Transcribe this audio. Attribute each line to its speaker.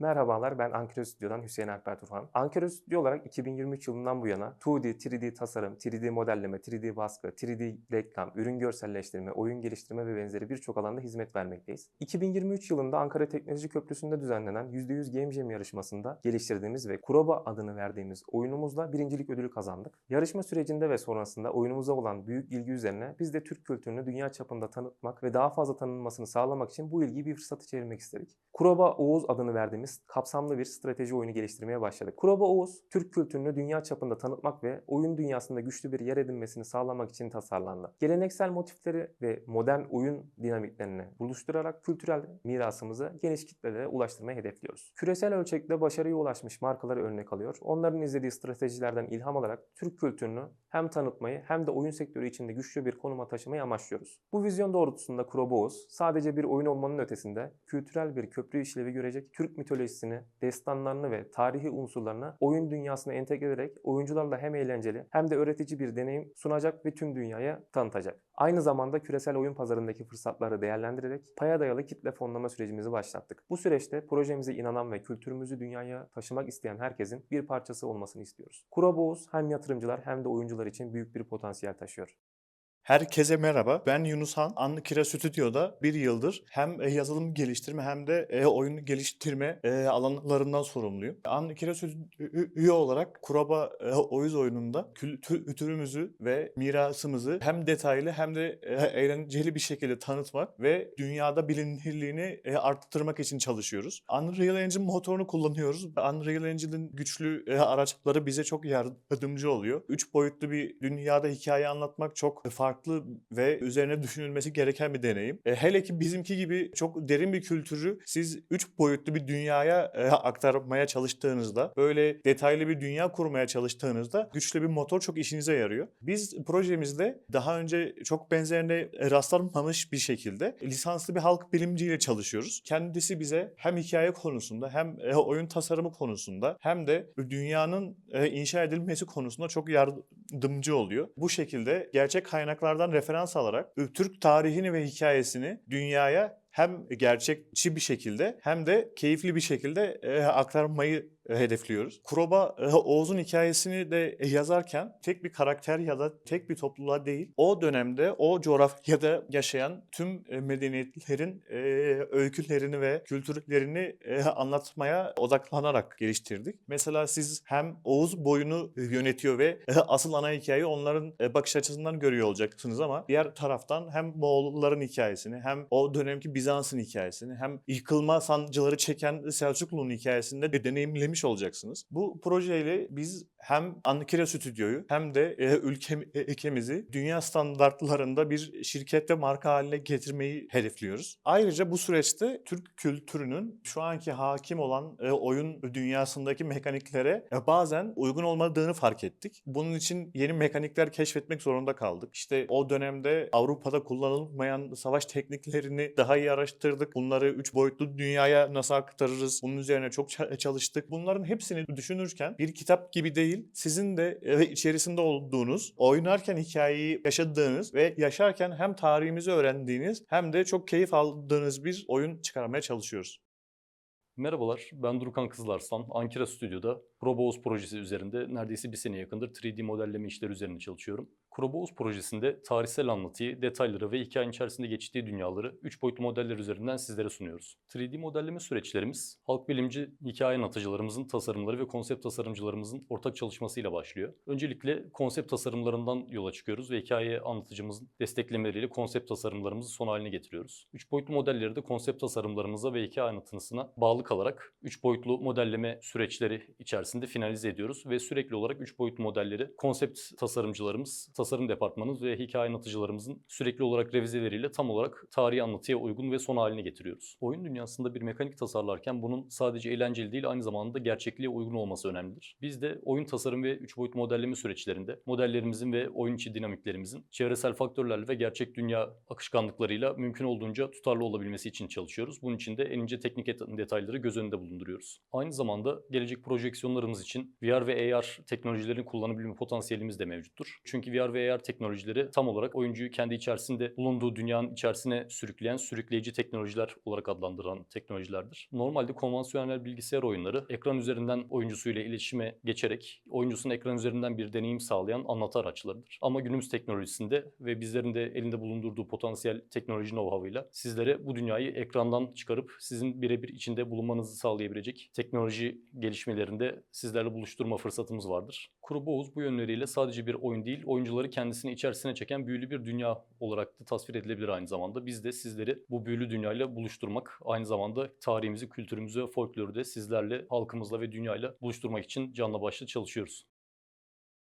Speaker 1: Merhabalar ben Ankara Stüdyo'dan Hüseyin Alper Turhan. Ankara Stüdyo olarak 2023 yılından bu yana 2D, 3D tasarım, 3D modelleme, 3D baskı, 3D reklam, ürün görselleştirme, oyun geliştirme ve benzeri birçok alanda hizmet vermekteyiz. 2023 yılında Ankara Teknoloji Köprüsü'nde düzenlenen %100 Game Jam yarışmasında geliştirdiğimiz ve Kuroba adını verdiğimiz oyunumuzla birincilik ödülü kazandık. Yarışma sürecinde ve sonrasında oyunumuza olan büyük ilgi üzerine biz de Türk kültürünü dünya çapında tanıtmak ve daha fazla tanınmasını sağlamak için bu ilgiyi bir fırsatı çevirmek istedik. Kuroba Oğuz adını verdiğimiz kapsamlı bir strateji oyunu geliştirmeye başladık. Kuroba Oğuz, Türk kültürünü dünya çapında tanıtmak ve oyun dünyasında güçlü bir yer edinmesini sağlamak için tasarlandı. Geleneksel motifleri ve modern oyun dinamiklerini buluşturarak kültürel mirasımızı geniş kitlelere ulaştırmayı hedefliyoruz. Küresel ölçekte başarıya ulaşmış markaları örnek alıyor. Onların izlediği stratejilerden ilham alarak Türk kültürünü hem tanıtmayı hem de oyun sektörü içinde güçlü bir konuma taşımayı amaçlıyoruz. Bu vizyon doğrultusunda Kuroba Oğuz sadece bir oyun olmanın ötesinde kültürel bir köprü işlevi görecek Türk mitolojisini, destanlarını ve tarihi unsurlarını oyun dünyasına entegre ederek oyuncularla hem eğlenceli hem de öğretici bir deneyim sunacak ve tüm dünyaya tanıtacak. Aynı zamanda küresel oyun pazarındaki fırsatları değerlendirerek paya dayalı kitle fonlama sürecimizi başlattık. Bu süreçte projemize inanan ve kültürümüzü dünyaya taşımak isteyen herkesin bir parçası olmasını istiyoruz. Kuraboğuz hem yatırımcılar hem de oyuncular için büyük bir potansiyel taşıyor.
Speaker 2: Herkese merhaba. Ben Yunus Han. Ankara Stüdyo'da bir yıldır hem e, yazılım geliştirme hem de e, oyun geliştirme e, alanlarından sorumluyum. Ankara Stüdyo olarak Kuraba Oyuz oyununda kültürümüzü ve mirasımızı hem detaylı hem de eğlenceli bir şekilde tanıtmak ve dünyada bilinirliğini arttırmak için çalışıyoruz. Unreal Engine motorunu kullanıyoruz. Unreal Engine'in güçlü araçları bize çok yardımcı oluyor. Üç boyutlu bir dünyada hikaye anlatmak çok farklı farklı ve üzerine düşünülmesi gereken bir deneyim. E, hele ki bizimki gibi çok derin bir kültürü siz üç boyutlu bir dünyaya e, aktarmaya çalıştığınızda, böyle detaylı bir dünya kurmaya çalıştığınızda güçlü bir motor çok işinize yarıyor. Biz projemizde daha önce çok benzerine rastlanmamış bir şekilde lisanslı bir halk bilimciyle çalışıyoruz. Kendisi bize hem hikaye konusunda hem e, oyun tasarımı konusunda hem de dünyanın e, inşa edilmesi konusunda çok yardımcı oluyor. Bu şekilde gerçek kaynak kaynaklardan referans alarak Türk tarihini ve hikayesini dünyaya hem gerçekçi bir şekilde hem de keyifli bir şekilde e, aktarmayı hedefliyoruz. Kuroba e, Oğuz'un hikayesini de yazarken tek bir karakter ya da tek bir topluluğa değil, o dönemde o coğrafyada yaşayan tüm e, medeniyetlerin e, öykülerini ve kültürlerini e, anlatmaya odaklanarak geliştirdik. Mesela siz hem Oğuz boyunu yönetiyor ve e, asıl ana hikayeyi onların e, bakış açısından görüyor olacaksınız ama diğer taraftan hem Moğolların hikayesini hem o dönemki Bizans'ın hikayesini hem yıkılma sancıları çeken Selçuklu'nun hikayesinde de deneyimlemiş olacaksınız. Bu projeyle biz hem Ankara Stüdyo'yu hem de e, ülke, ülkemizi dünya standartlarında bir şirket ve marka haline getirmeyi hedefliyoruz. Ayrıca bu süreçte Türk kültürünün şu anki hakim olan e, oyun dünyasındaki mekaniklere e, bazen uygun olmadığını fark ettik. Bunun için yeni mekanikler keşfetmek zorunda kaldık. İşte o dönemde Avrupa'da kullanılmayan savaş tekniklerini daha iyi araştırdık. Bunları üç boyutlu dünyaya nasıl aktarırız? Bunun üzerine çok çalıştık. Bunların hepsini düşünürken bir kitap gibi değil sizin de e, içerisinde olduğunuz, oynarken hikayeyi yaşadığınız ve yaşarken hem tarihimizi öğrendiğiniz hem de çok keyif aldığınız bir oyun çıkarmaya çalışıyoruz.
Speaker 3: Merhabalar, ben Durukan Kızlarslan. Ankara Stüdyo'da ProBoz projesi üzerinde neredeyse bir sene yakındır 3D modelleme işleri üzerine çalışıyorum. ProBoz projesinde tarihsel anlatıyı, detayları ve hikayenin içerisinde geçtiği dünyaları 3 boyutlu modeller üzerinden sizlere sunuyoruz. 3D modelleme süreçlerimiz, halk bilimci hikaye anlatıcılarımızın tasarımları ve konsept tasarımcılarımızın ortak çalışmasıyla başlıyor. Öncelikle konsept tasarımlarından yola çıkıyoruz ve hikaye anlatıcımızın desteklemeleriyle konsept tasarımlarımızı son haline getiriyoruz. 3 boyutlu modelleri de konsept tasarımlarımıza ve hikaye anlatısına bağlı kalarak 3 boyutlu modelleme süreçleri içerisinde finalize ediyoruz ve sürekli olarak 3 boyutlu modelleri konsept tasarımcılarımız, tasarım departmanımız ve hikaye anlatıcılarımızın sürekli olarak revizeleriyle tam olarak tarihi anlatıya uygun ve son haline getiriyoruz. Oyun dünyasında bir mekanik tasarlarken bunun sadece eğlenceli değil aynı zamanda gerçekliğe uygun olması önemlidir. Biz de oyun tasarım ve 3 boyutlu modelleme süreçlerinde modellerimizin ve oyun içi dinamiklerimizin çevresel faktörlerle ve gerçek dünya akışkanlıklarıyla mümkün olduğunca tutarlı olabilmesi için çalışıyoruz. Bunun için de en ince teknik detayları göz önünde bulunduruyoruz. Aynı zamanda gelecek projeksiyonlarımız için VR ve AR teknolojilerin kullanabilme potansiyelimiz de mevcuttur. Çünkü VR VR ve AR teknolojileri tam olarak oyuncuyu kendi içerisinde bulunduğu dünyanın içerisine sürükleyen, sürükleyici teknolojiler olarak adlandırılan teknolojilerdir. Normalde konvansiyonel bilgisayar oyunları ekran üzerinden oyuncusuyla iletişime geçerek oyuncusuna ekran üzerinden bir deneyim sağlayan anlatı araçlarıdır. Ama günümüz teknolojisinde ve bizlerin de elinde bulundurduğu potansiyel teknoloji know-how'ıyla sizlere bu dünyayı ekrandan çıkarıp sizin birebir içinde bulunmanızı sağlayabilecek teknoloji gelişmelerinde sizlerle buluşturma fırsatımız vardır. Kuru Boğuz bu yönleriyle sadece bir oyun değil, oyuncuları kendisini içerisine çeken büyülü bir dünya olarak da tasvir edilebilir aynı zamanda. Biz de sizleri bu büyülü dünyayla buluşturmak, aynı zamanda tarihimizi, kültürümüzü, folkloru da sizlerle, halkımızla ve dünyayla buluşturmak için canla başla çalışıyoruz.